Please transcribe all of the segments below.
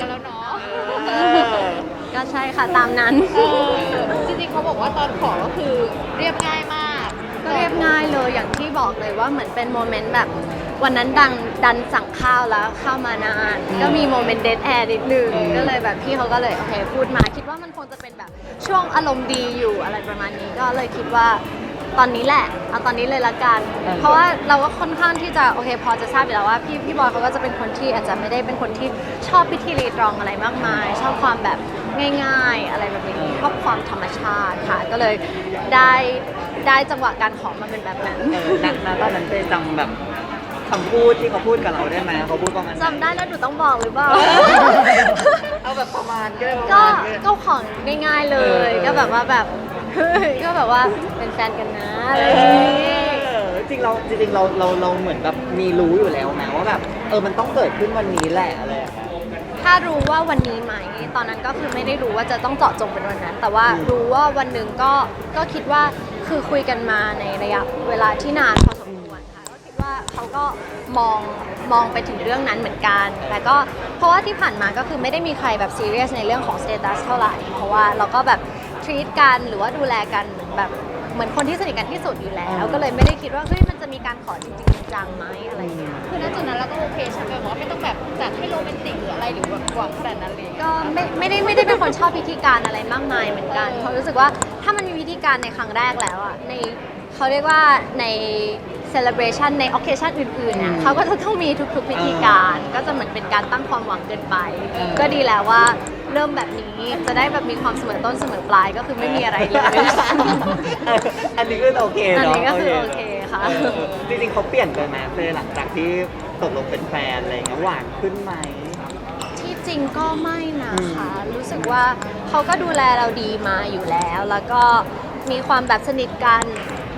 กันแล้วเนาะเออก็ใช่ค่ะตามนั้นเออจริงๆเขาบอกว่าตอนขอก็คือเรียบง่ายมาก ก็เรียบง่ายเลยอย่างที่บอกเลยว่าเหมือนเป็นโมเมนต์แบบวันนั้นดังดันสั่งข้าวแล้วข้าวมานาน ก็มีโมเมนต์เดทแอร์นิดนึงก็เลยแบบพี่เขาก็เลยโอเคพูดมา คิดว่ามันคงจะเป็นแบบช่วงอารมณ์ดีอยู่อะไรประมาณนี้ก็เลยคิดว่า ตอนนี้แหละเอาตอนนี้เลยละกันเพราะว่าเราก็ค่อนข้างที่จะโอเคพอจะทราบอยู่แล้วว่าพี่พี่บอยเขาก็จะเป็นคนที่อาจจะไม่ได้เป็นคนที่ชอบพิธีรีตรองอะไรมากมาย ชอบความแบบง่าย ๆ อะไรแบบนี้ชอบความธรรมชาติค่ะ ก็เลยได้ได้จังหวะการขอมาเป็นแบบนั้น เออณณตอนนั้นไปจำแบบคำพูดที่เขาพูดกับเราได้ไหมเขาพูดประมาณไหนจำได้แล้วหนูต้องบอกหรือเปล่า เอาแบบประมาณก็ได้ประก็มาณก็ได้ก็ของง่ายๆเลย เออ ก็แบบว่าแบบเฮ้ย ก็แบบว่าเป็นแฟนกันนะอะไรเออย่างนี้อจริงเราจริงๆเราเราเราเหมือนแบบมีรู้อยู่แล้วนะว่าแบบเออมันต้องเกิดขึ้นวันนี้แหละอะไรอย่างเงี้ย ถ้ารู้ว่าวันนี้ไหมตอนนั้นก็คือไม่ได้รู้ว่าจะต้องเจาะจงเป็นวันนั้น แต่ว่าอืมรู้ว่าวันหนึ่งก็ก็คิดว่าคือคุยกันมาในระยะเวลาที่นานพอสมควรค่ะก็คิดว่าเขาก็มองมองไปถึงเรื่องนั้นเหมือนกัน แต่ก็เพราะว่าที่ผ่านมาก็คือไม่ได้มีใครแบบซีเรียสในเรื่องของสเตตัสเท่าไหร่เพราะว่าเราก็แบบ ทรีตกันหรือว่าดูแลกันเหมือนแบบเหมือนคนที่สนิทกันที่สุดอยู่แล้ว ก็เลยไม่ได้คิดว่าเฮ้ยมันจะมีการขอจริงๆจังๆไหมอะไรอย่างเงี้ย คือณจุดนั้นเราก็โอเคใช่ไหมว่าไม่ต้องแบบจัดให้โรแมนติกหรืออะไรหรือแบบหวังขนาดนั้นเลยก็ไม่ไม่ได้ไม่ได้เป็นคนชอบพิธีการอะไรมากมายเหมือนกันเพราะรู้สึกว่าถ้ามันมีพิธีการในครั้งแรกแล้วอะในเขาเรียกว่าใน celebration ใน occasion อื่นๆเนี่ยเขาก็จะต้องมีทุกๆพิธีการ ก็จะเหมือนเป็นการตั้งความหวังเกินไป ก็ดีแล้วว่า เริ่มแบบนี้จะได้แบบมีความเสมอต้นเสมอปลายก็คือไม่มีอะไรเลยเอออันนี้ก็โอเคอันเนาะนี้ก็คือโอเคค่ะ เออจริงๆเขาเปลี่ยนไปไหมเฟย์หลังจากที่ตกลงเป็นแฟนอะไรอย่างเงี้ยหวานขึ้นไหม ที่จริงก็ไม่นะคะ รู้สึกว่าเขาก็ดูแลเราดีมาอยู่แล้ว แล้วก็มีความแบบสนิทกัน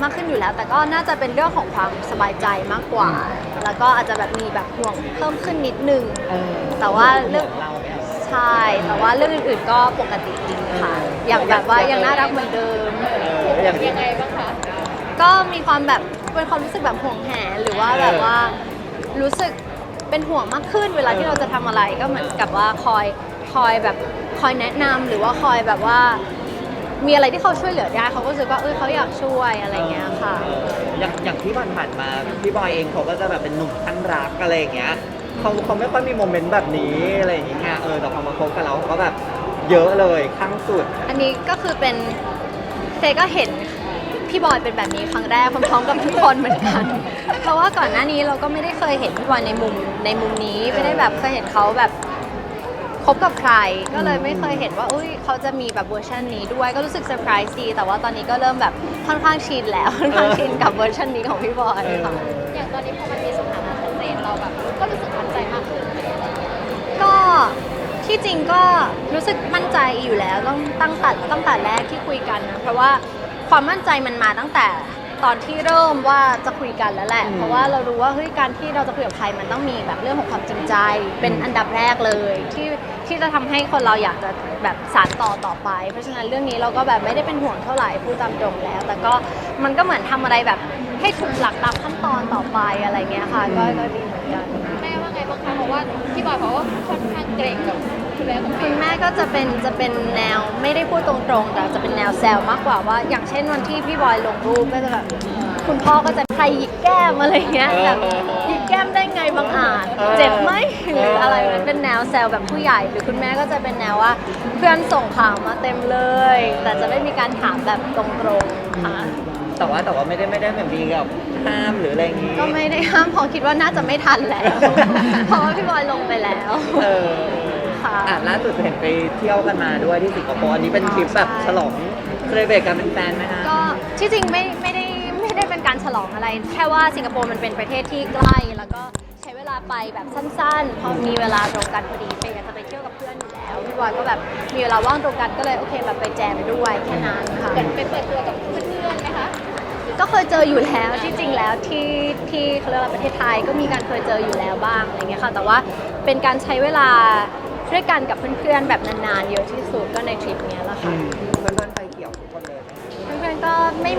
มากขึ้นอยู่แล้ว แต่ก็น่าจะเป็นเรื่องของความสบายใจมากกว่า แล้วก็อาจจะแบบมีแบบห่วงเพิ่มขึ้นนิดนึง แต่ว่าเรื่อง เราเนี่ย ใช่ แต่ว่าเรื่องอื่นๆก็ปกติดีค่ะ อย่างแบบว่ายังน่ารักเหมือนเดิมเอออย่างนี้ยังไงบ้างคะก็มีความแบบเป็นความรู้สึกแบบห่วงแหนหรือว่าแบบว่ารู้สึกเป็นห่วงมากขึ้นเวลาที่เราจะทำอะไรก็เหมือนกับว่าคอยคอยแบบคอยแนะนำหรือว่าคอยแบบว่า มีอะไรที่เขาช่วยเหลือได้เขาก็รู้สึกว่าเออเขาอยากช่วยอะไรเงี้ยค่ะเอออย่างอย่างที่ผ่านๆมาพี่บอยเองเขาก็จะแบบเป็นหนุ่มข้างรักอะไรอย่างเงี้ย เขาเขาไม่ค่อยมีโมเมนต์แบบนี้อะไรอย่างเงี้ยเออแต่พอมาคบกับเราเขาก็แบบเยอะเลยข้งสุด อันนี้ก็คือเป็นเฟย์ก็เห็นพี่บอยเป็นแบบนี้ครั้งแรกพร้อมๆกับทุกคนเหมือนกัน เพราะว่าก่อนหน้านี้เราก็ไม่ได้เคยเห็นพี่บอยในมุมในมุมนี้ไม่ได้แบบเคยเห็นเขาแบบคบกับใคร ก็เลยไม่เคยเห็นว่าอุ้ยเขาจะมีแบบเวอร์ชันนี้ด้วยก็รู้สึกเซอร์ไพรส์ดีแต่ว่าตอนนี้ก็เริ่มแบบค่อนข้างชินแล้วค่อนข้างชินกับเวอร์ชันนี้ของพี่บอยค่ะ ที่จริงก็รู้สึกมั่นใจอยู่แล้วต้องตั้งแต่ตั้งแต่แรกที่คุยกันนะเพราะว่าความมั่นใจมันมาตั้งแต่ตอนที่เริ่มว่าจะคุยกันแล้วแหละอืมเพราะว่าเรารู้ว่าเฮ้ยการที่เราจะคุยกับใครมันต้องมีแบบเรื่องของความจริงใจ เป็นอันดับแรกเลยที่ที่จะทำให้คนเราอยากจะแบบสานต่อต่อไป เพราะฉะนั้นเรื่องนี้เราก็แบบไม่ได้เป็นห่วงเท่าไหร่พูดตามตรงแล้ว แต่ก็มันก็เหมือนทำอะไรแบบให้ถูกหลักตามขั้นตอนต่อไปอะไรเงี้ยค่ะก็ก็ดีเหมือนกันแม่ ว่าไงบ้างคะเพราะว่าพี่บอยเขาก็ค่อนข้างเกรงกับคุณแม่คุณคุแม่ณแม่ก็จะเป็นจะเป็นแนวไม่ได้พูดตรงๆ แต่จะเป็นแนวแซวมากกว่าว่า อย่างเช่นวันที่พี่บอยลงรูปก็จะแบบคุณพ่อก็จะใครหยิกแก้มอะไรเงี้ยแบบหยิกแก้มได้ไงบางอาจเจ็บไหมหรืออะไรมันเป็นแนวแซวแบบผู้ใหญ่ หรือคุณแม่ก็จะเป็นแนวว่าเพื่อนส่งข่าวมาเต็มเลย แต่จะไม่มีการถามแบบตรงๆค่ะ แต่ว่าแต่ว่าไม่ได้ไม่ได้แบบมีกับห้ามหรืออะไรอย่างงี้ ก็ไม่ได้ห้ามเพอคิดว่าน่าจะไม่ทันแล้ว เพราะว่าพี่บอยลงไปแล้ว เออค่ะ อะล่าสุดเห็นไปเที่ยวกันมาด้วยที่สิงคโปร์อันนี้เป็นทริปแบบใช่ฉลองเครเบรกกันเป็นแฟนไหมคะ ก็ที่จริงไม่ไม่ได้ไม่ได้เป็นการฉลองอะไร แค่ว่าสิงคโปร์มันเป็นประเทศที่ใกล้แล้วก็ใช้เวลา ไปแบบสั้นๆ พอมีเวลาตรงกันพอดีเฟย์จะไปเที่ยวกับเพื่อนอยู่แล้วพี่บอยก็แบบมีเวลาว่างตรงกันก็เลยโอเคแบบไปแจมด้วยแค่นั้นค่ะ เหมือนไปเปิดตัวกับเพื่อนๆไหมคะ ก็เคยเจออยู่แล้วที่จริงแล้วที่ที่เขาเรียกว่าประเทศไทยก็มีการเคยเจออยู่แล้วบ้างอะไรเงี้ยค่ะ แต่ว่าเป็นการใช้เวลาด้วยกันกับเพื่อนๆแบบนานๆเยอะที่สุดก็ในทริปเนี้ยแหละอืค่ะมเพื่อนๆไปเกี่ยวทุกคนเลยไหมเพื่อนๆก็ไม่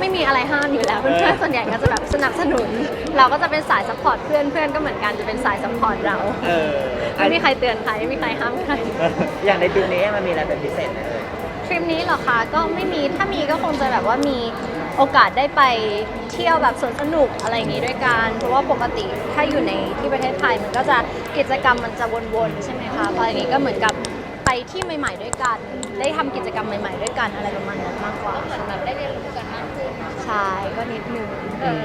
ไม่มีอะไรห้ามอยู่แล้วเออเพื่อนๆส่วนใหญ่ก็จะแบบสนับสนุน เราก็จะเป็นสายซัพพอร์ตเพื่อนเพื่อนก็เหมือนกันจะเป็นสายซัพพอร์ตเราเออไม่มีใครเตือนใครไม่มีใครห้ามใครอย่างในทริปนี้มันมีอะไรเป็นพิเศษไหมเอ่ยทริปนี้เหรอคะก็ไม่มีถ้ามีก็คงจะแบบว่ามีโอกาสได้ไปเที่ยวแบบสวนสนุกอะไรอย่างนี้ด้วยกันเพราะว่าปกติถ้าอยู่ในที่ประเทศไทยมันก็จะกิจกรรมมันจะวนๆใช่ไหมคะพออย่างนี้ก็เหมือนกับไปที่ใหม่ ๆ ด้วยกัน ได้ทำกิจกรรมใหม่ ๆ ด้วยกันอะไรประมาณนั้นมากกว่าก็เหมือนแบบได้เรียนรู้กันมากขึ้น ใช่ก็นิดนึงเออ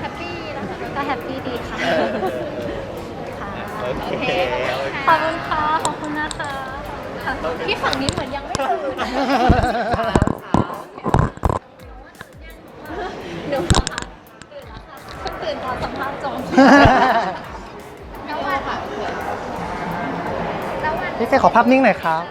แฮปปี้นะคะก็แฮปปี้ดีค่ะเออค่ะโอเคโอเคขอบคุณค่ะขอบคุณนะคะขอบคุณค่ะที่ฝั่งนี้เหมือนยังไม่ตื่นหนูเหรอคะตื่นแล้วค่ะเพิ่งตื่นตอนสัมภาษณ์จงแล้ววันค่ะแล้ววันพี่เฟยขอภาพนิ่งหน่อยครับ